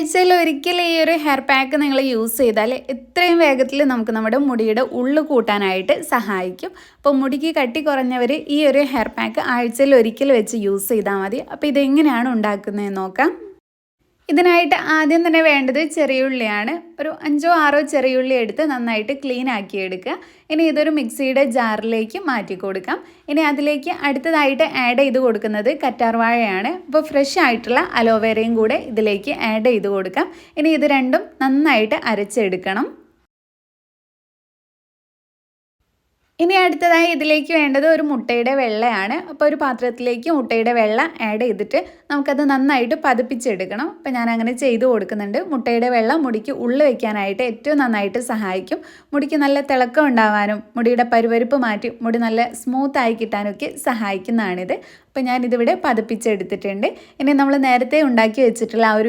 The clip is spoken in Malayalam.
ആഴ്ചയിൽ ഒരിക്കൽ ഈ ഒരു ഹെയർ പാക്ക് നിങ്ങൾ യൂസ് ചെയ്താൽ എത്രയും വേഗത്തിൽ നമുക്ക് നമ്മുടെ മുടിയുടെ ഉള്ളു കൂട്ടാനായിട്ട് സഹായിക്കും. അപ്പോൾ മുടിക്ക് കട്ടി കുറഞ്ഞവർ ഈ ഒരു ഹെയർ പാക്ക് ആഴ്ചയിൽ ഒരിക്കൽ വെച്ച് യൂസ് ചെയ്താൽ മതി. അപ്പോൾ ഇതെങ്ങനെയാണ് ഉണ്ടാക്കുന്നതെന്ന് നോക്കാം. ഇതിനായിട്ട് ആദ്യം തന്നെ വേണ്ടത് ചെറിയുള്ളിയാണ് ഒരു അഞ്ചോ ആറോ ചെറിയ ഉള്ളി എടുത്ത് നന്നായിട്ട് ക്ലീൻ ആക്കി എടുക്കുക. ഇനി ഇതൊരു മിക്സിയുടെ ജാറിലേക്ക് മാറ്റി കൊടുക്കാം. ഇനി അതിലേക്ക് അടുത്തതായിട്ട് ആഡ് ചെയ്ത് കൊടുക്കുന്നത് കറ്റാർവാഴയാണ്. അപ്പോൾ ഫ്രഷ് ആയിട്ടുള്ള അലോവേരയും കൂടെ ഇതിലേക്ക് ആഡ് ചെയ്ത് കൊടുക്കാം. ഇനി ഇത് രണ്ടും നന്നായിട്ട് അരച്ചെടുക്കണം. ഇനി അടുത്തതായി ഇതിലേക്ക് വേണ്ടത് ഒരു മുട്ടയുടെ വെള്ളയാണ്. അപ്പോൾ ഒരു പാത്രത്തിലേക്ക് മുട്ടയുടെ വെള്ള ആഡ് ചെയ്തിട്ട് നമുക്കത് നന്നായിട്ട് പതിപ്പിച്ചെടുക്കണം. അപ്പോൾ ഞാൻ അങ്ങനെ ചെയ്ത് കൊടുക്കുന്നുണ്ട്. മുട്ടയുടെ വെള്ളം മുടിക്ക് ഉള്ളു വയ്ക്കാനായിട്ട് ഏറ്റവും നന്നായിട്ട് സഹായിക്കും. മുടിക്ക് നല്ല തിളക്കം ഉണ്ടാവാനും മുടിയുടെ പരുവരുപ്പ് മാറ്റി മുടി നല്ല സ്മൂത്ത് ആയി കിട്ടാനൊക്കെ സഹായിക്കുന്നതാണിത്. അപ്പോൾ ഞാനിതിവിടെ പതിപ്പിച്ചെടുത്തിട്ടുണ്ട്. ഇനി നമ്മൾ നേരത്തെ ഉണ്ടാക്കി വെച്ചിട്ടുള്ള ആ ഒരു